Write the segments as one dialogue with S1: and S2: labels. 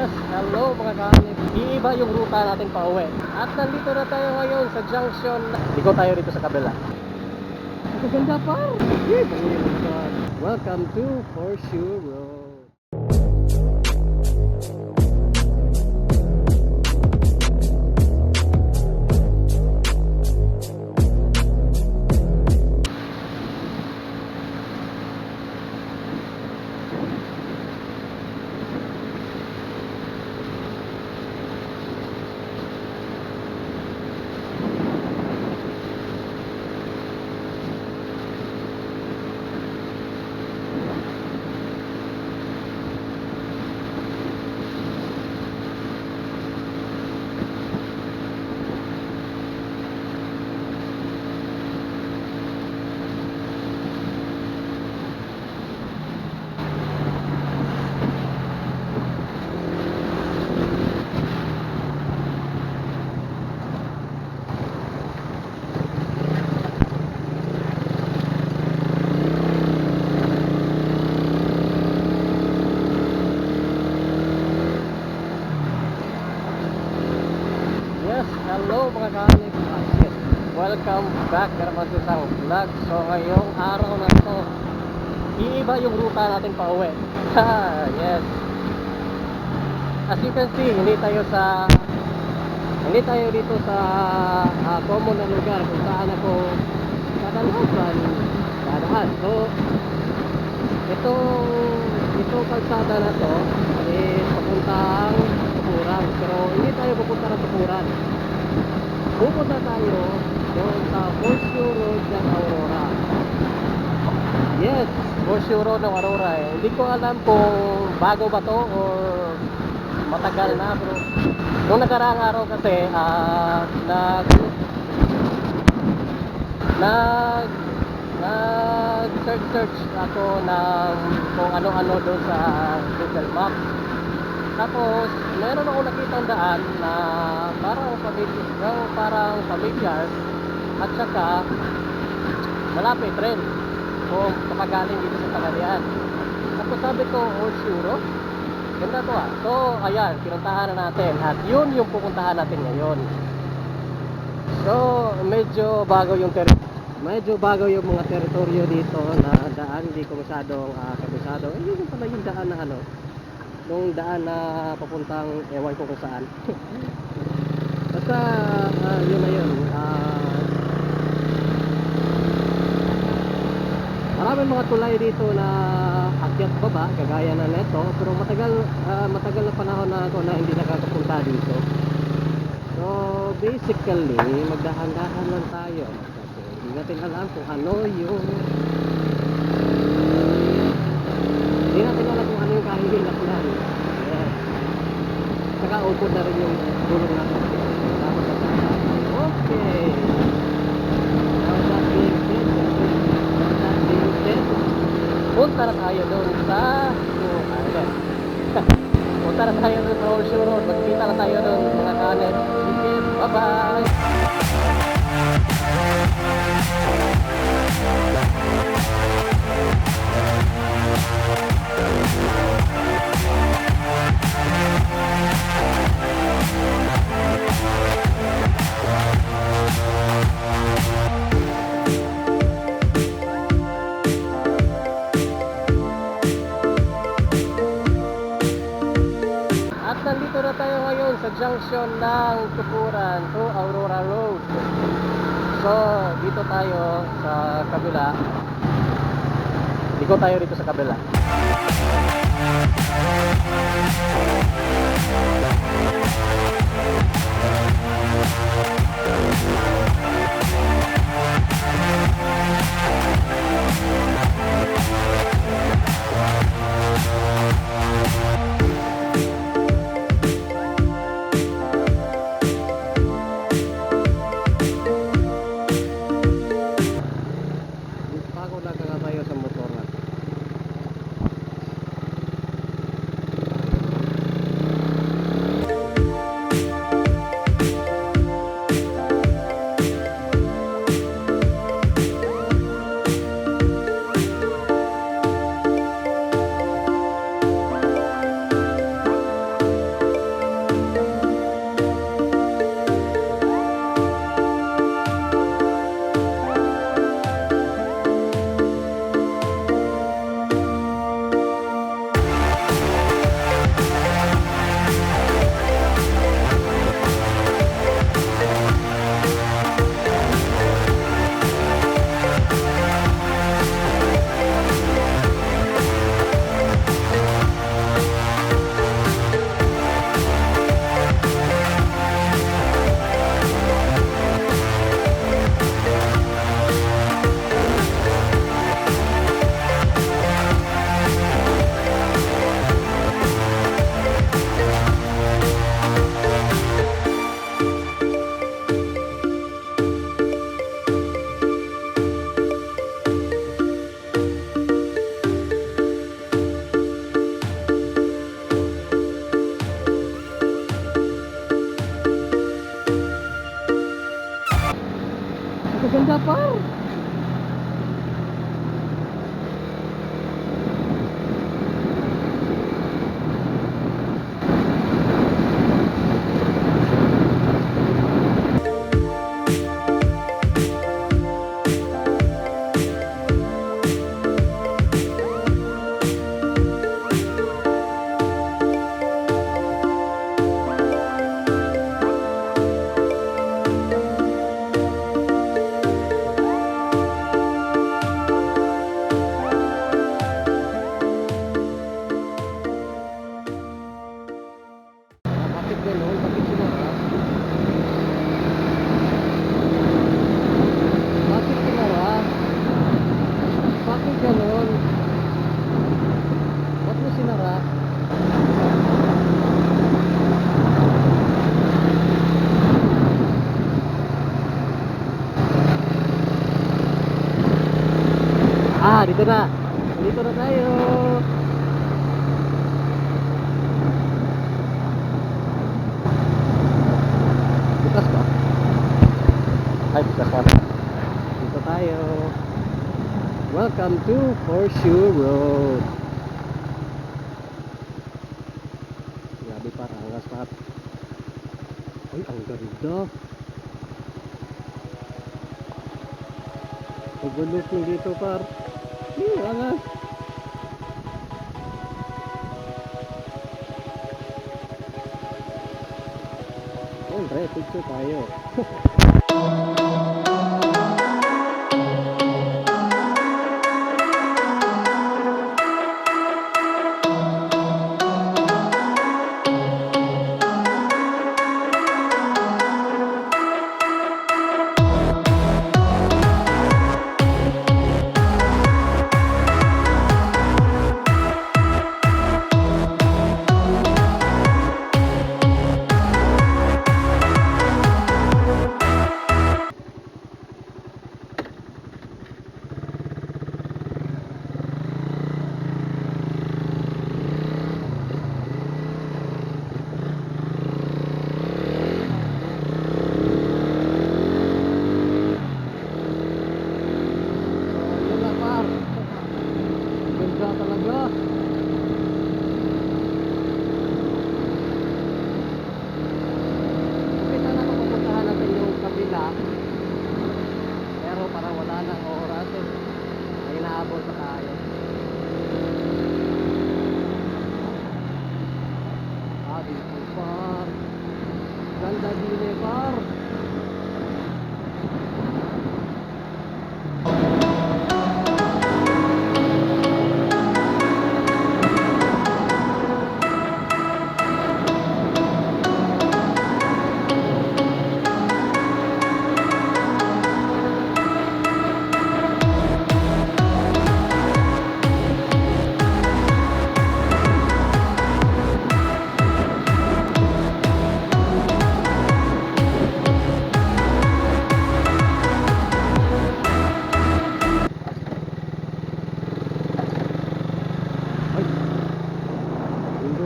S1: Yes, hello mga kahanip. Iiba yung ruta natin pa uwi. At nandito na tayo ngayon sa junction. Ikaw tayo rito sa kabila. Ang ganda pa. Welcome to Horseshoe Road. Yes, hello mga kahanip. Ah, shit. Welcome back na naman sa vlog. So ngayong araw na to, iiba yung ruta natin pa uwi. yes. As you can see, hindi tayo sa hindi tayo dito sa ah, common na lugar kung saan ako kadalasan dadaan. So, itong itong kalsada na to is papuntang Tukuran. Pero hindi tayo pupunta ng Tukuran. Pupunta tayo sa Horseshoe Road ng Aurora. Yes, Horseshoe Road ng Aurora eh. Hindi ko alam kung bago ba to or matagal na bro. Nung nakaraang araw kasi, ah, nag nag nag search search ako ng kung ano-ano doon sa Google Maps. Tapos, meron ako nakita daan na parang yung parang familiar at saka malapit rin kung kapagaling dito sa Tagalian. Tapos sabi ko, Horseshoe Road? Ganda to ah. So, ayan, pinuntahan na natin. At yun yung pupuntahan natin ngayon. So, medyo bago yung ter medyo bago yung mga teritoryo dito na daan, hindi ko masyadong uh, kabisado. Eh, yun pala yung daan na ano, nung daan na papuntang ewan ko kung saan. Basta, ah, yun na yun. Ah, maraming mga tulay dito na akyat baba, kagaya na neto, pero matagal, ah, matagal na panahon na ako na hindi nakakapunta dito. So, basically, magdahan-dahan lang tayo. Kasi hindi natin alam kung ano yung hindi natin alam kung ano yung kahihilak na. Yes. Saka upod na rin yung tulong natin. Tapos Okay. Punta na tayo doon sa island. punta na tayo doon sa Horseshoe Road. Magkita na tayo doon mga. Sige, bye-bye! So, dito tayo sa kabila. Ikaw tayo rito sa kabila. Bago Dito na. Dito na tayo. Bukas ba? Ay, bukas pa. Dito tayo. Welcome to Horseshoe Road. Grabe pa, angas pa. Ay, ang ganda. Overlooking dito, par. Angas. Siyempre, picture tayo.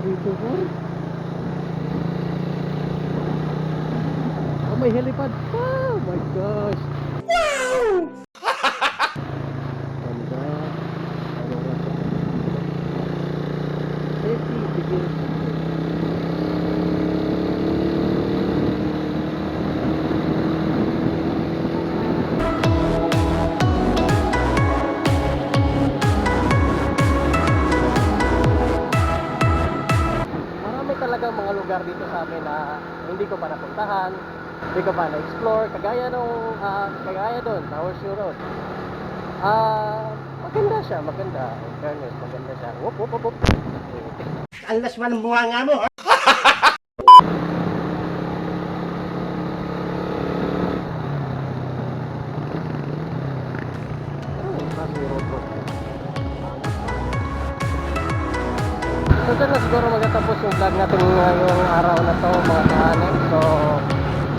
S1: Po. Oh, may helipad pa! Oh my gosh! Napuntahan, hindi ko pa na-explore, kagaya nung, ah, kagaya doon, sa Horseshoe Road. Ah, maganda siya, maganda. In fairness, maganda siya. Whoop, whoop, whoop, whoop.
S2: Ang lasman ng bunga nga mo.
S1: So natin ngayong araw na to mga kahanin. So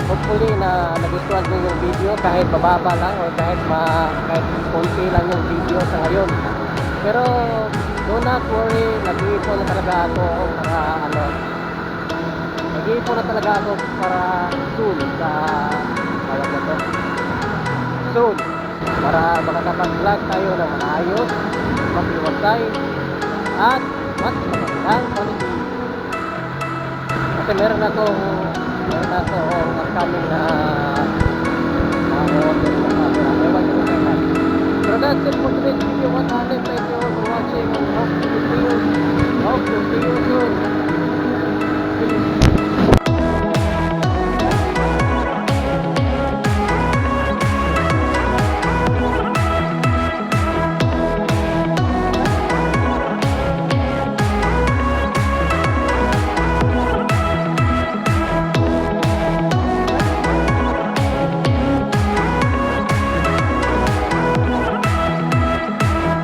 S1: hopefully na nagustuhan nyo yung video kahit mababa lang or kahit ma kahit konti lang yung video sa ngayon. Pero do not worry, nag-iipon na talaga ako para ano nag-iipon na talaga ako para soon sa tawag na to soon para makakapag-vlog tayo ng maayos, matiwasay, at mas magandang quality kasi meron akong meron akong upcoming na uh, order na camera pero that's it for today's video. 100 thank you all for watching. Hope to see you hope to see you soon.